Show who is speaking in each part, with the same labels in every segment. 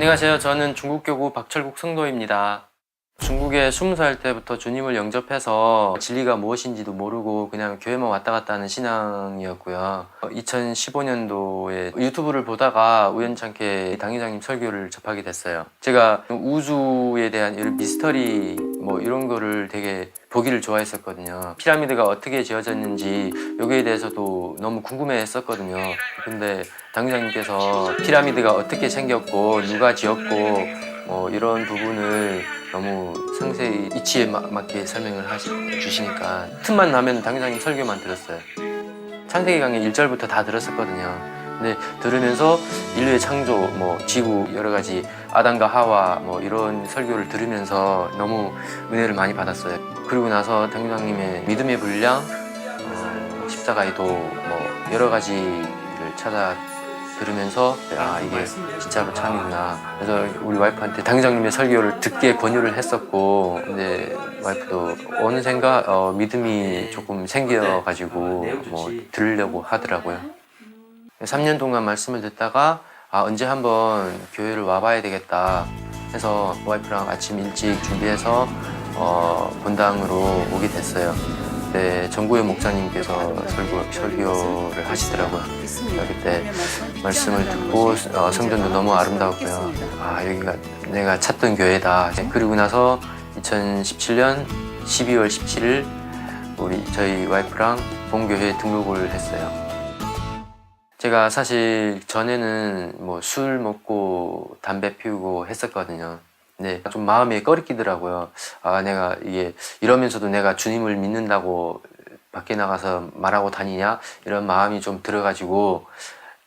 Speaker 1: 안녕하세요. 저는 중국교구 박철국 성도입니다. 중국에 20살 때부터 주님을 영접해서 진리가 무엇인지도 모르고 그냥 교회만 왔다 갔다 하는 신앙이었고요. 2015년도에 유튜브를 보다가 우연찮게 당회장님 설교를 접하게 됐어요. 제가 우주에 대한 이런 미스터리 뭐 이런 거를 되게 보기를 좋아했었거든요. 피라미드가 어떻게 지어졌는지 여기에 대해서도 너무 궁금해했었거든요. 근데 당회장님께서 피라미드가 어떻게 생겼고 누가 지었고 뭐 이런 부분을 너무 상세히 이치에 마- 맞게 설명을 하시, 주시니까 틈만 나면 당회장님 설교만 들었어요. 창세기 강의 1절부터 다 들었었거든요. 근데 들으면서 인류의 창조, 뭐 지구 여러 가지 아담과 하와 뭐 이런 설교를 들으면서 너무 은혜를 많이 받았어요. 그리고 나서 당회장님의 믿음의 분량, 어, 십자가의 도, 뭐 여러 가지를 찾아 들으면서 아 이게 진짜로 참이구나. 그래서 우리 와이프한테 당장님의 설교를 듣게 권유를 했었고, 근데 와이프도 어느샌가 어, 믿음이 조금 생겨가지고 뭐 들으려고 하더라고요. 3년 동안 말씀을 듣다가 아 언제 한번 교회를 와봐야 되겠다 해서 와이프랑 아침 일찍 준비해서 어, 본당으로 오게 됐어요. 네, 정구현 목사님께서 설교, 설교를 하시더라고요. 그때 말씀을 듣고 어, 성전도 너무 아름다웠고요. 아 여기가 내가 찾던 교회다. 네, 그리고 나서 2017년 12월 17일 우리 저희 와이프랑 본교회에 등록을 했어요. 제가 사실 전에는 뭐 술 먹고 담배 피우고 했었거든요. 근데 좀 마음에 꺼리끼더라고요. 아, 내가 이게 이러면서도 내가 주님을 믿는다고 밖에 나가서 말하고 다니냐? 이런 마음이 좀 들어가지고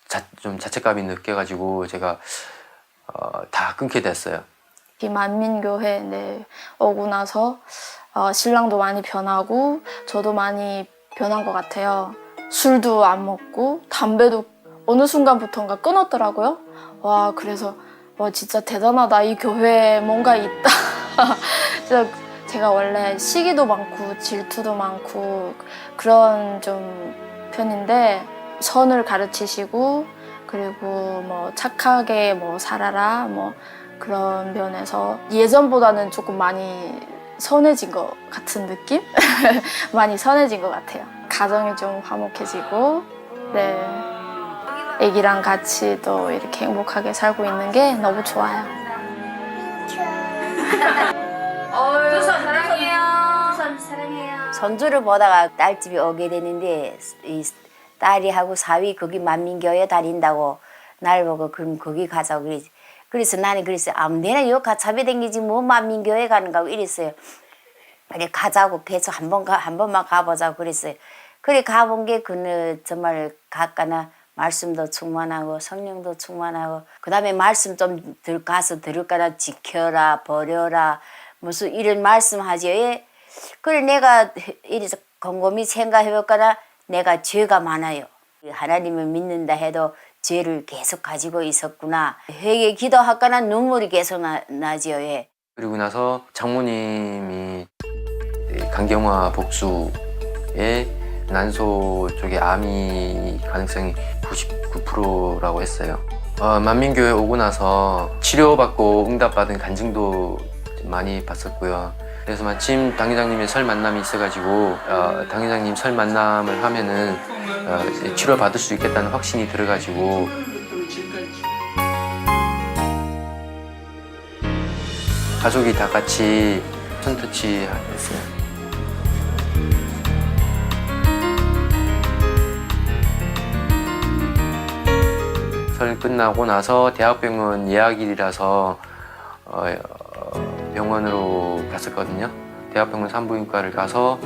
Speaker 1: 자, 좀 자책감이 느껴가지고 제가 어, 다 끊게 됐어요.
Speaker 2: 이 만민교회 네, 오고 나서 어, 신랑도 많이 변하고 저도 많이 변한 것 같아요. 술도 안 먹고 담배도 어느 순간부터인가 끊었더라고요. 와 그래서 와 진짜 대단하다 이 교회에 뭔가 있다. 진짜 제가 원래 시기도 많고 질투도 많고 그런 좀 편인데 선을 가르치시고 그리고 뭐 착하게 뭐 살아라 뭐 그런 면에서 예전보다는 조금 많이 선해진 것 같은 느낌? 많이 선해진 것 같아요. 가정이 좀 화목해지고, 네. 애기랑 같이 또 이렇게 행복하게 살고 있는 게 너무 좋아요.
Speaker 3: 손주를 보다가 딸집에 오게 되는데 이 딸이 하고 사위 거기 만민교회 다닌다고 날 보고 그럼 거기 가자고 그래. 그래서 나는 그랬어요. 아무데나 요 가차비 댕기지 뭐 만민교회 가는가 하고 이랬어요. 그래 가자고 계속 한번 가 한 번만 가보자고 그랬어요. 그래 가본 게 그는 정말 가까나 말씀도 충만하고 성령도 충만하고 그 다음에 말씀 좀 들 가서 들을까나 지켜라 버려라 무슨 이런 말씀하지요. 예. 그래 내가 이래서 곰곰이 생각해볼까나 내가 죄가 많아요. 하나님을 믿는다 해도 죄를 계속 가지고 있었구나. 회개 기도할까나 눈물이 계속 나, 나지요. 예.
Speaker 1: 그리고 나서 장모님이 이 강경화 복수에 난소 쪽에 암이 가능성이 99%라고 했어요. 어, 만민교회 오고 나서 치료받고 응답받은 간증도 많이 봤었고요. 그래서 마침 당회장님의 설 만남이 있어가지고 어, 당회장님 설 만남을 하면은 어, 치료받을 수 있겠다는 확신이 들어가지고 가족이 다 같이 손터치 했어요. 끝나고 나서 대학병원 예약일이라서 어, 어, 병원으로 갔었거든요. 대학병원 산부인과를 가서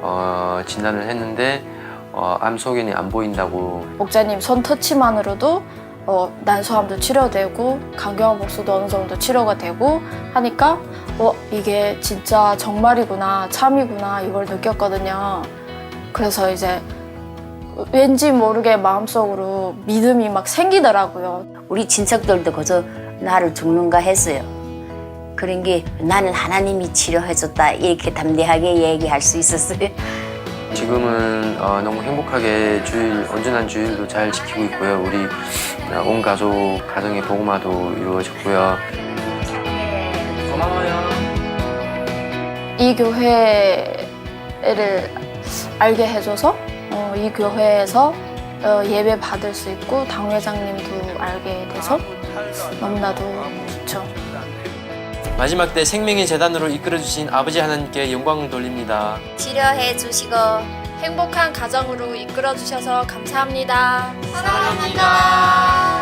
Speaker 1: 어, 진단을 했는데 어, 암 소견이 안 보인다고
Speaker 2: 목자님 손 터치만으로도 어, 난소암도 치료되고 강경화 복수도 어느 정도 치료가 되고 하니까 어, 이게 진짜 정말이구나 참이구나 이걸 느꼈거든요. 그래서 이제 왠지 모르게 마음속으로 믿음이 막 생기더라고요.
Speaker 3: 우리 친척들도 그저 나를 죽는가 했어요. 그런 게 나는 하나님이 치료해줬다 이렇게 담대하게 얘기할 수 있었어요.
Speaker 1: 지금은 어, 너무 행복하게 주일 온전한 주일도 잘 지키고 있고요. 우리 어, 온 가족 가정의 복음화도 이루어졌고요. 고마워요.
Speaker 2: 이 교회를 알게 해줘서 어, 이 교회에서 어, 예배 받을 수 있고 당회장님도 알게 돼서 너무나도 좋죠.
Speaker 1: 마지막 때 생명의 재단으로 이끌어주신 아버지 하나님께 영광을 돌립니다.
Speaker 2: 치료해 주시고 행복한 가정으로 이끌어 주셔서 감사합니다. 사랑합니다.